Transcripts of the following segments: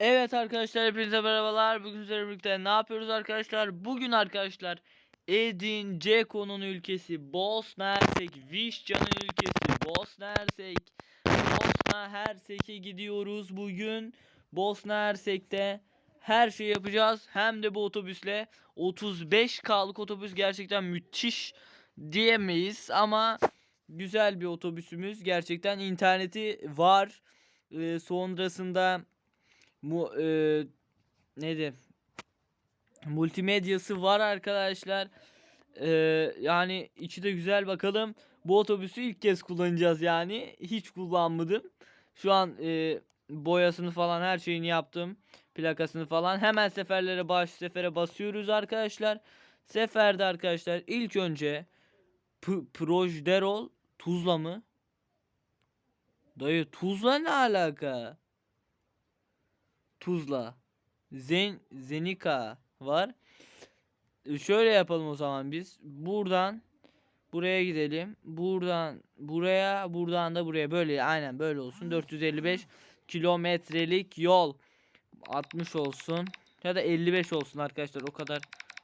Evet arkadaşlar hepinize merhabalar. Bugün sizlerle birlikte ne yapıyoruz arkadaşlar? Bugün arkadaşlar Edin Ceko'nun ülkesi Bosna Hersek, Vişcan'ın ülkesi Bosna Hersek, Bosna Hersek'e gidiyoruz bugün. Bosna Hersek'te her şeyi yapacağız. Hem de bu otobüsle 35K'lık otobüs gerçekten müthiş diyemeyiz ama güzel bir otobüsümüz. Gerçekten interneti var. Ee, sonrasında mu e, neydi? Multimedyası var arkadaşlar. Ee, yani içi de güzel bakalım. Bu otobüsü ilk kez kullanacağız yani. Hiç kullanmadım. Şu an e, boyasını falan her şeyini yaptım. Plakasını falan. Hemen seferlere baş sefere basıyoruz arkadaşlar. Seferde arkadaşlar ilk önce P- Projderol Tuzla mı? Dayı Tuzla ne alaka? Tuzla. Zen Zenika var. E, Şöyle yapalım o zaman biz. Buradan buraya gidelim. Buradan buraya, buradan da buraya. Böyle aynen böyle olsun. 455 kilometrelik yol. 60 olsun. Ya da 55 olsun arkadaşlar. O kadar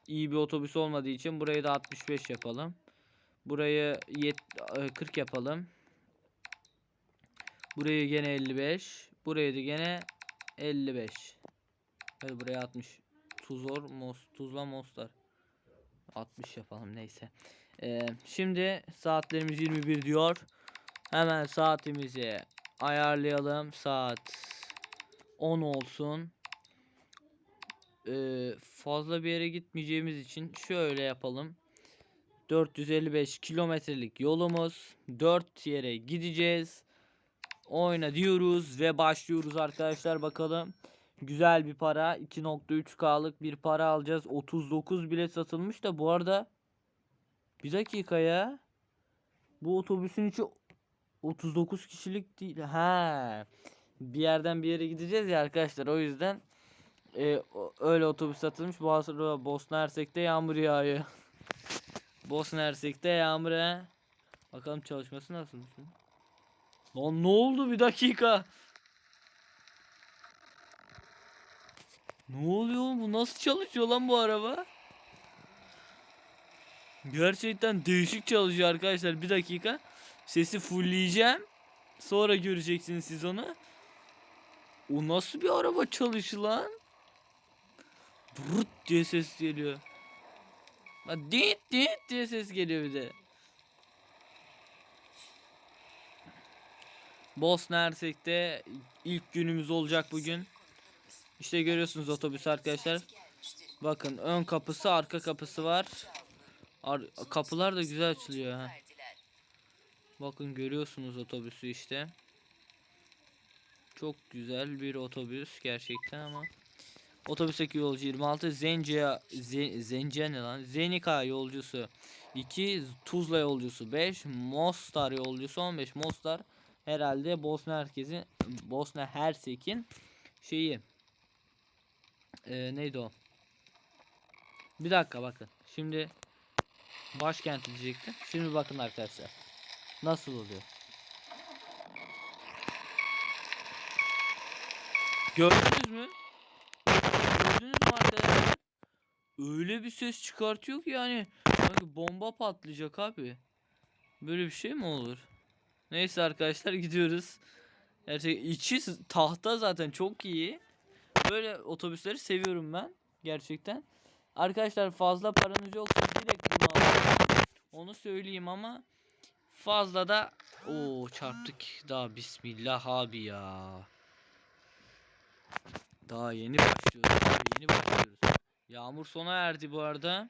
iyi bir otobüs olmadığı için burayı da 65 yapalım. Burayı yet- e, 40 yapalım. Burayı gene 55. Burayı da gene 55. Hadi buraya 60. Tuzor, Mos, Tuzla, Mostar. 60 yapalım neyse. Ee, şimdi saatlerimiz 21 diyor. Hemen saatimizi ayarlayalım. Saat 10 olsun. Ee, fazla bir yere gitmeyeceğimiz için şöyle yapalım. 455 kilometrelik yolumuz. 4 yere gideceğiz. Oyna diyoruz ve başlıyoruz arkadaşlar bakalım. Güzel bir para. 2.3K'lık bir para alacağız. 39 bilet satılmış da bu arada bir dakika ya. Bu otobüsün içi 39 kişilik değil. Ha. Bir yerden bir yere gideceğiz ya arkadaşlar. O yüzden e, öyle otobüs satılmış. Bu arada Bosna Hersek'te yağmur yağıyor. Bosna Hersek'te yağmur ha. Bakalım çalışması nasılmış. Lan ne oldu bir dakika? Ne oluyor bu nasıl çalışıyor lan bu araba? Gerçekten değişik çalışıyor arkadaşlar bir dakika. Sesi fullleyeceğim. Sonra göreceksiniz siz onu. O nasıl bir araba çalışı lan? Brut diye ses geliyor. Dit dit diye ses geliyor bir de. Bosna Hersek'te ilk günümüz olacak bugün. İşte görüyorsunuz otobüs arkadaşlar. Bakın ön kapısı arka kapısı var. Ar kapılar da güzel açılıyor ha. Bakın görüyorsunuz otobüsü işte. Çok güzel bir otobüs gerçekten ama. Otobüsteki yolcu 26 Zencia Ze, Zencia ne lan? Zenika yolcusu 2 Tuzla yolcusu 5 Mostar yolcusu 15 Mostar herhalde Bosna herkesin Bosna Hersek'in şeyi ee, neydi o? Bir dakika bakın. Şimdi başkent diyecektim. Şimdi bakın arkadaşlar. Nasıl oluyor? Gördünüz mü? Gördünüz mü arkadaşlar? Öyle bir ses çıkartıyor ki yani sanki bomba patlayacak abi. Böyle bir şey mi olur? Neyse arkadaşlar gidiyoruz. Gerçek içi tahta zaten çok iyi. Böyle otobüsleri seviyorum ben gerçekten. Arkadaşlar fazla paranız yoksa direkt bunu alın. Onu söyleyeyim ama fazla da o çarptık daha bismillah abi ya. Daha yeni başlıyoruz. Daha yeni başlıyoruz. Yağmur sona erdi bu arada.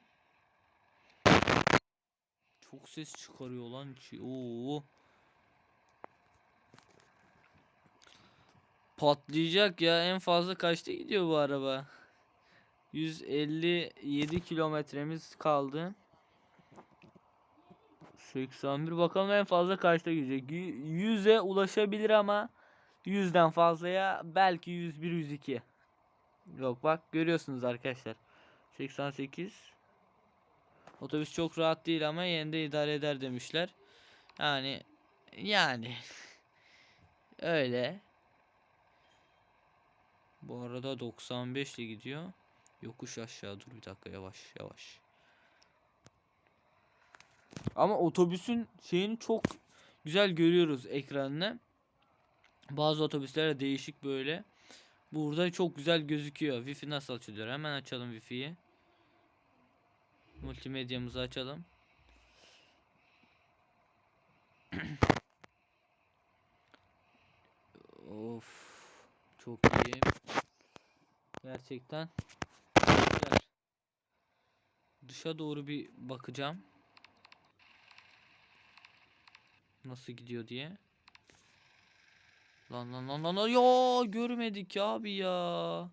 Çok ses çıkarıyor lan. Oo. Patlayacak ya. En fazla kaçta gidiyor bu araba? 157 kilometremiz kaldı. 81 bakalım en fazla kaçta gidecek. Yü- 100'e ulaşabilir ama 100'den fazlaya belki 101 102. Yok bak görüyorsunuz arkadaşlar. 88 Otobüs çok rahat değil ama yine de idare eder demişler. Yani yani öyle. Bu arada 95 ile gidiyor. Yokuş aşağı dur bir dakika yavaş yavaş. Ama otobüsün şeyini çok güzel görüyoruz ekranını. Bazı otobüslere değişik böyle. Burada çok güzel gözüküyor. Wi-Fi nasıl açılıyor? Hemen açalım Wi-Fi'yi. Multimedyamızı açalım. of. Çok iyi. Gerçekten güzel. Dışa doğru bir bakacağım. Nasıl gidiyor diye. Lan lan lan lan lan ya görmedik abi ya.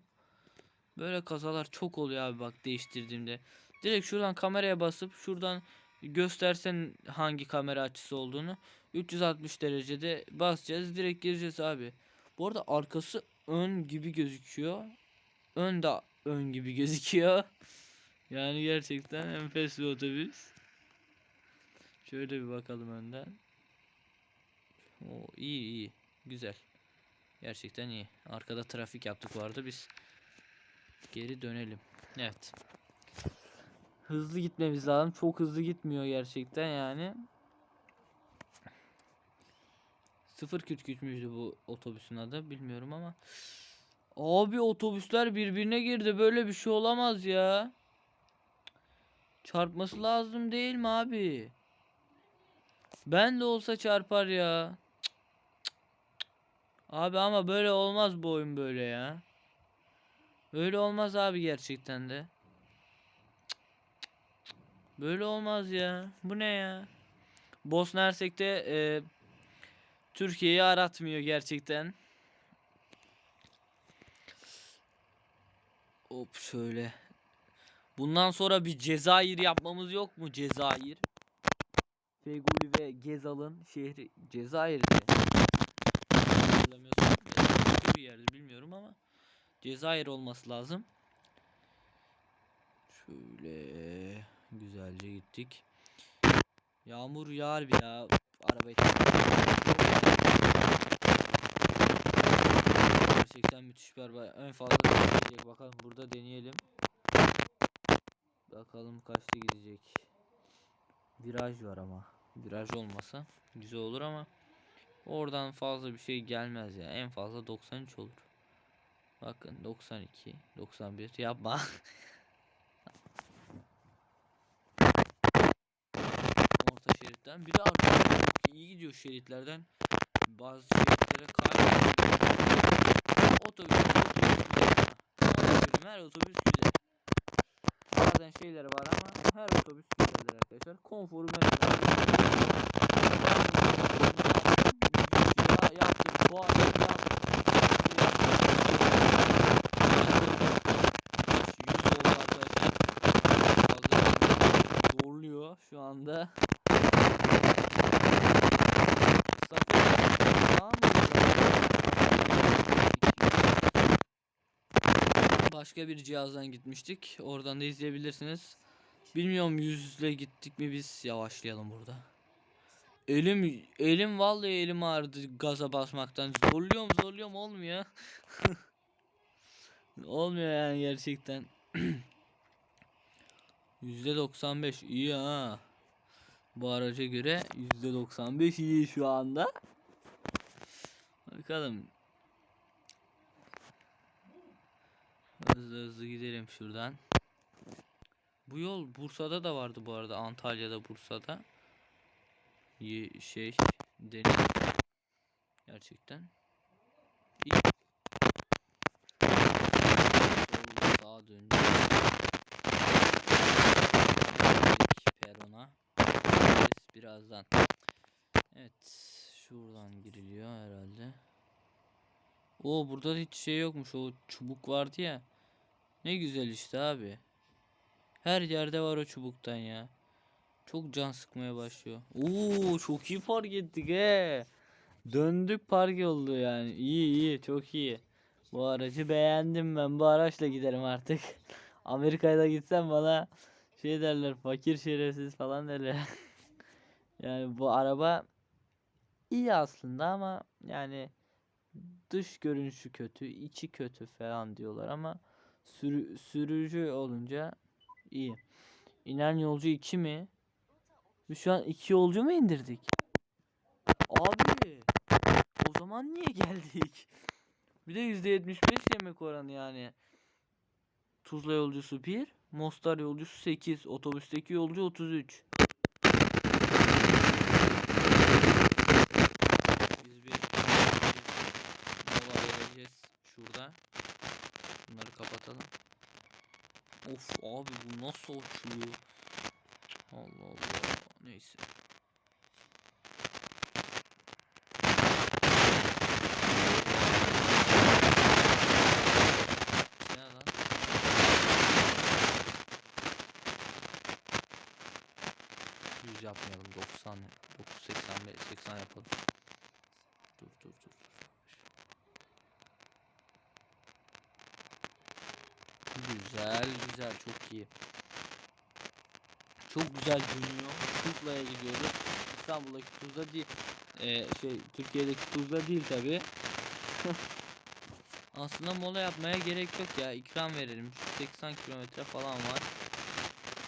Böyle kazalar çok oluyor abi bak değiştirdiğimde. Direkt şuradan kameraya basıp şuradan göstersen hangi kamera açısı olduğunu 360 derecede basacağız direkt gireceğiz abi. Bu arada arkası ön gibi gözüküyor. Ön de ön gibi gözüküyor. Yani gerçekten enfes bir otobüs. Şöyle bir bakalım önden. O iyi iyi. Güzel. Gerçekten iyi. Arkada trafik yaptık arada biz. Geri dönelim. Evet. Hızlı gitmemiz lazım. Çok hızlı gitmiyor gerçekten yani. Sıfır küt müydü bu otobüsün adı bilmiyorum ama. Abi otobüsler birbirine girdi. Böyle bir şey olamaz ya. Çarpması lazım değil mi abi? Ben de olsa çarpar ya. Abi ama böyle olmaz bu oyun böyle ya. Böyle olmaz abi gerçekten de. Böyle olmaz ya. Bu ne ya? Bosna Hersek'te e, Türkiye'yi aratmıyor gerçekten. Hop şöyle. Bundan sonra bir Cezayir yapmamız yok mu? Cezayir. Feguli ve Gezal'ın şehri Cezayir'de. Bir yerde bilmiyorum ama Cezayir olması lazım. Şöyle güzelce gittik. Yağmur yağar bir ya. Arabayı Bir araba. En fazla gidecek bakalım. Burada deneyelim. Bakalım kaçta gidecek. Viraj var ama. Viraj olmasa güzel olur ama oradan fazla bir şey gelmez ya. En fazla 93 olur. Bakın 92, 91 yapma. Orta şeritten biri arkada çok iyi gidiyor şeritlerden. Bazı kaybediyor. Otobüs her otobüs güzel. Bazen şeyleri var ama her otobüs güzeldir arkadaşlar. Konforu memnun. Ya yaptık. Bu arada yaptık. Zorluyor şu anda. Başka bir cihazdan gitmiştik. Oradan da izleyebilirsiniz. Bilmiyorum yüzle gittik mi biz yavaşlayalım burada. Elim elim vallahi elim ağrıdı gaza basmaktan. Zorluyorum zorluyorum olmuyor. olmuyor yani gerçekten. %95 iyi ha. Bu araca göre %95 iyi şu anda. Bakalım. Hızlı hızlı gidelim şuradan. Bu yol Bursa'da da vardı bu arada. Antalya'da, Bursa'da. Ye şey deniz. Gerçekten. Solda sağa. Geldik Perona. Birazdan. Evet. Şuradan giriliyor herhalde. O burada da hiç şey yokmuş. O çubuk vardı ya. Ne güzel işte abi. Her yerde var o çubuktan ya. Çok can sıkmaya başlıyor. Oo çok iyi park ettik he. Döndük park oldu yani. İyi iyi çok iyi. Bu aracı beğendim ben. Bu araçla giderim artık. Amerika'ya da gitsem bana şey derler fakir şerefsiz falan derler. yani bu araba iyi aslında ama yani dış görünüşü kötü, içi kötü falan diyorlar ama sürü, sürücü olunca iyi. İnen yolcu 2 mi? Biz şu an 2 yolcu mu indirdik? Abi o zaman niye geldik? Bir de %75 yemek oranı yani. Tuzla yolcusu 1, Mostar yolcusu 8, otobüsteki yolcu 33. Biz bir mola vereceğiz şurada. Bunları kapatalım. Of abi bu nasıl uçuyor? Allah Allah. Neyse. Ne lan? Yüz yapmayalım 90 985 80 yapalım. Dur dur dur dur. Güzel çok iyi. Çok güzel dönüyor. Tuzla'ya gidiyoruz. İstanbul'daki Tuzla değil. Ee, şey Türkiye'deki Tuzla değil tabi. Aslında mola yapmaya gerek yok ya. İkram verelim. Şu 80 kilometre falan var.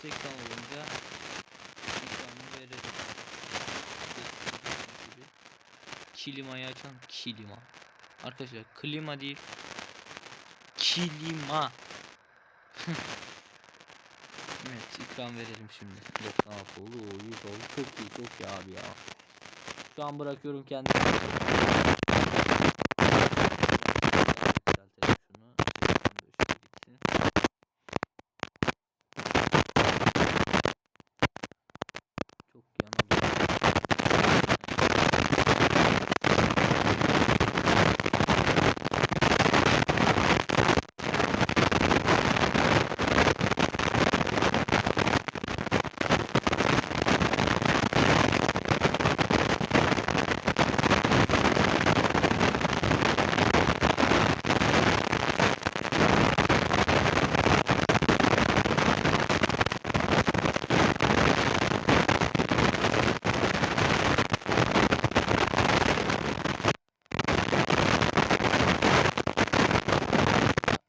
80 olunca ikramı. Gibi. Klimayı açalım. Klima. Arkadaşlar klima değil. Klima. evet ikram verelim şimdi. 96 oldu. Oo, 100 oldu. Çok iyi çok iyi abi ya. Şu an bırakıyorum kendimi. Düzeltelim şunu. 85'e gitsin. Çok yana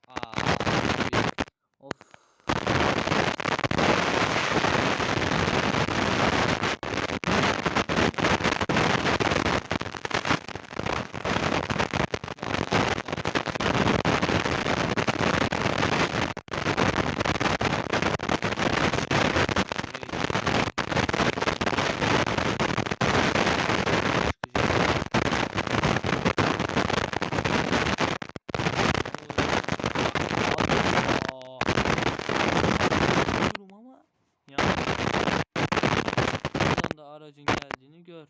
Aa, abi. Of. Diyorum ama yani buradan da aracın geldiğini gör.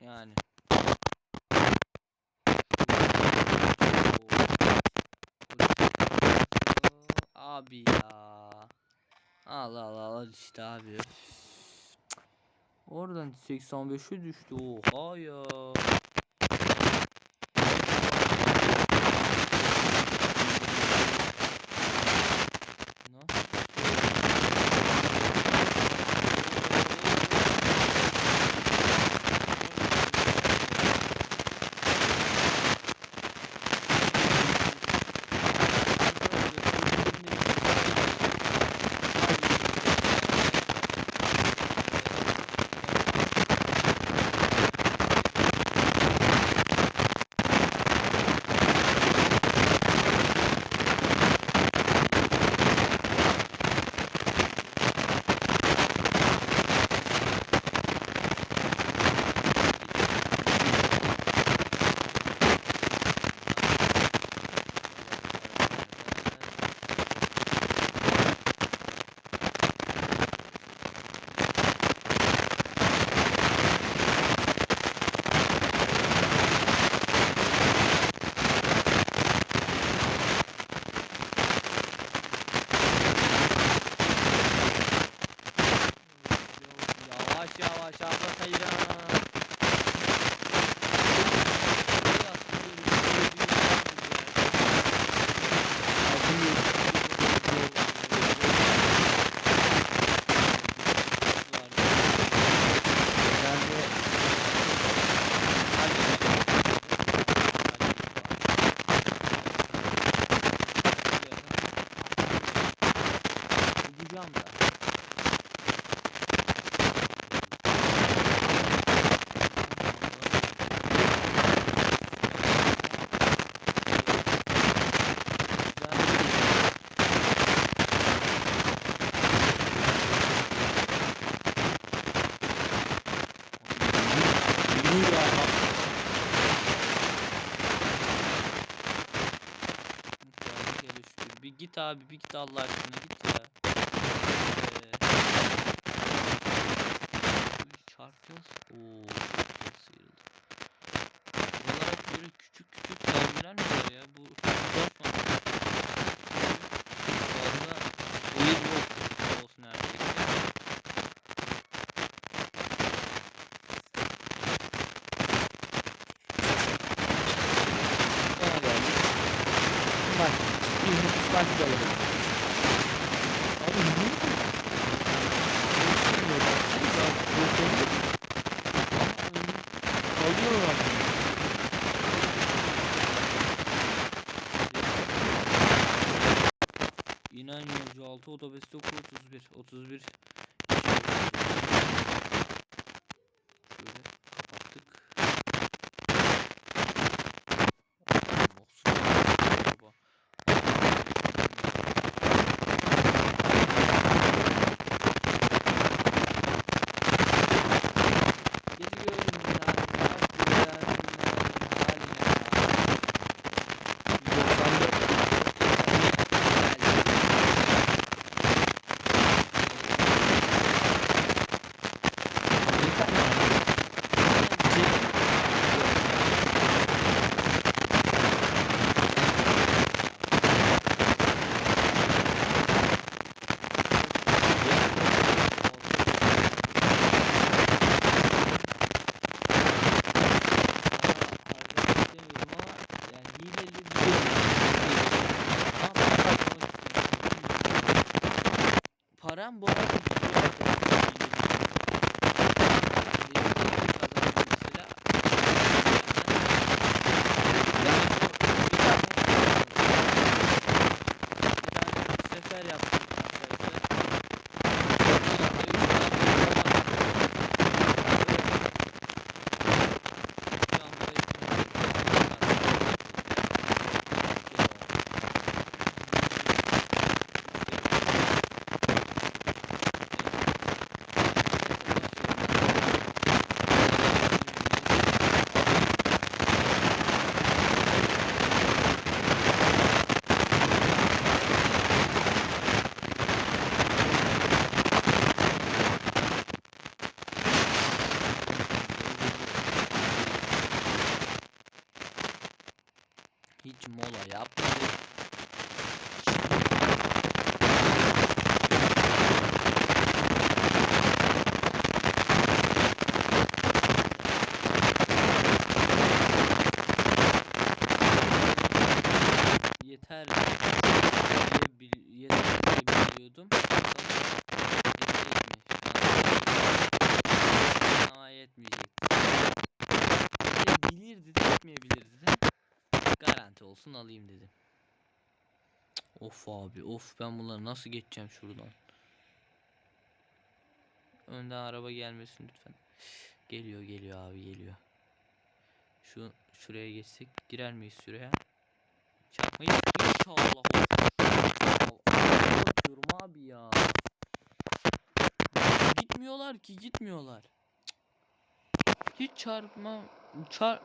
Yani. Abi ya. Allah Allah Allah işte abi. Üf. Oradan 85'e düştü. Oha ya. Abi bir git Allah aşkına git ya. Ee, çarpacağız. Oo, çok sıyrıldı. Buralar hep böyle küçük küçük terminal mi var ya? Bu uzatma. Fazla oyun yok olsun neredeyse. Sonra geldik. Bak. Da alalım. Abi niye bu? Alıyor abi. İnan yolcu 6 otobüste oku 31 31 Bilirdi de. Garanti olsun alayım dedim. Of abi of ben bunları nasıl geçeceğim şuradan. Önden araba gelmesin lütfen. Geliyor geliyor abi geliyor. Şu şuraya geçsek girer miyiz şuraya? Çarpmayız inşallah. Korkuyorum abi ya. Gitmiyorlar ki gitmiyorlar. Hiç çarpma çar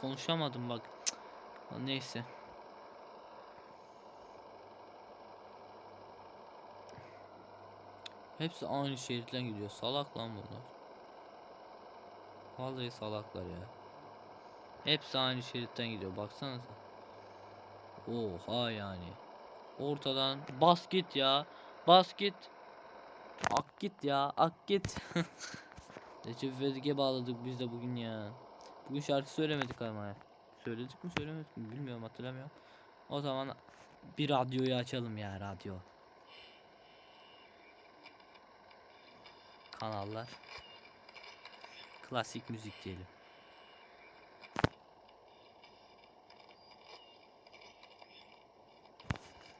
konuşamadım bak. Cık. Neyse. Hepsi aynı şeritten gidiyor. Salak lan bunlar. Vallahi salaklar ya. Hepsi aynı şeritten gidiyor. Baksanıza. Oha yani. Ortadan bas git ya. Bas git. Ak git ya. Ak git. Recep İvedik'e bağladık biz de bugün ya. Bugün şarkı söylemedik ama ya. Söyledik mi söylemedik mi bilmiyorum hatırlamıyorum. O zaman bir radyoyu açalım ya radyo. Kanallar. Klasik müzik diyelim.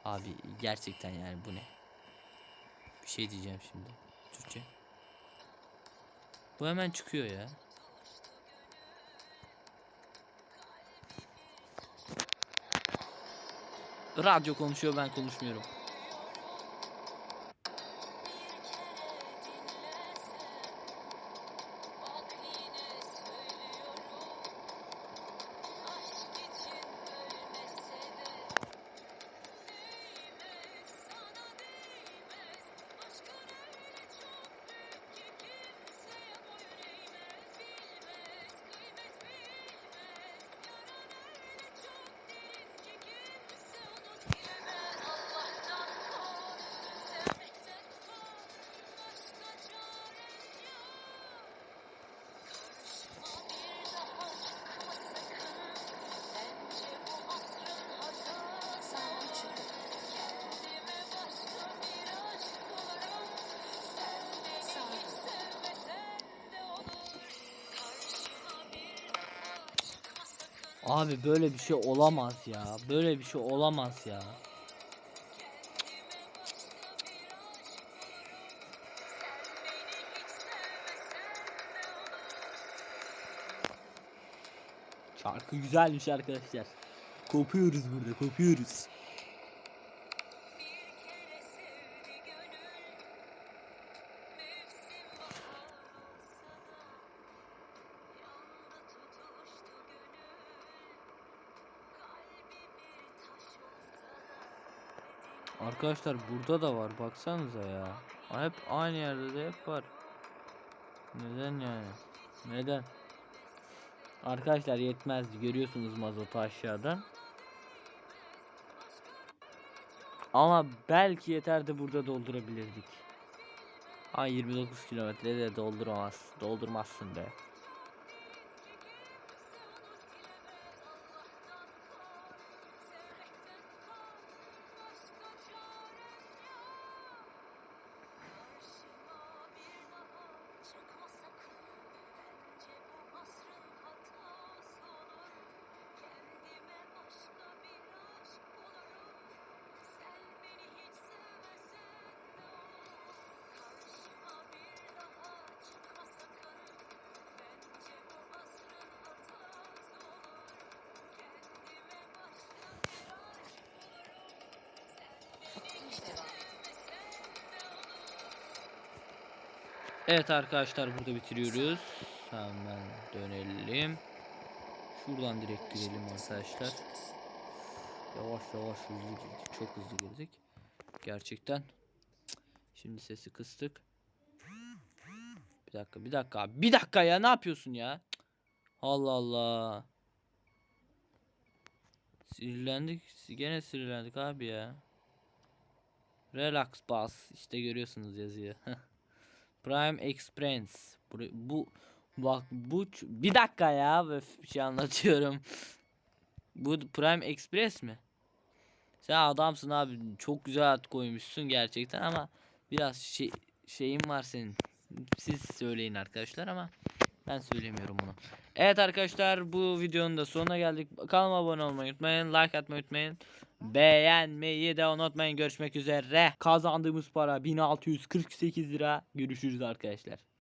Abi gerçekten yani bu ne? Bir şey diyeceğim şimdi. Türkçe. Bu hemen çıkıyor ya. Radyo konuşuyor ben konuşmuyorum. Abi böyle bir şey olamaz ya. Böyle bir şey olamaz ya. Şarkı güzelmiş arkadaşlar. Kopuyoruz burada, kopuyoruz. Arkadaşlar burada da var baksanıza ya. Hep aynı yerde de hep var. Neden yani? Neden? Arkadaşlar yetmezdi görüyorsunuz mazotu aşağıdan. Ama belki yeterdi burada doldurabilirdik. Ay 29 kilometre de dolduramaz. Doldurmazsın be. Evet arkadaşlar burada bitiriyoruz. Hemen dönelim. Şuradan direkt girelim arkadaşlar. Yavaş yavaş hızlı girdik. Çok hızlı girdik. Gerçekten. Şimdi sesi kıstık. Bir dakika bir dakika. Bir dakika ya ne yapıyorsun ya? Allah Allah. Sinirlendik. Gene sinirlendik abi ya. Relax bas. İşte görüyorsunuz yazıyor. Prime Express. Bu, bu bak bu bir dakika ya öf, bir şey anlatıyorum. Bu Prime Express mi? Sen adamsın abi. Çok güzel ad koymuşsun gerçekten ama biraz şey şeyin var senin. Siz söyleyin arkadaşlar ama ben söylemiyorum bunu. Evet arkadaşlar bu videonun da sonuna geldik. Kanalıma abone olmayı unutmayın. Like atmayı unutmayın. Beğenmeyi de unutmayın. Görüşmek üzere. Kazandığımız para 1648 lira. Görüşürüz arkadaşlar.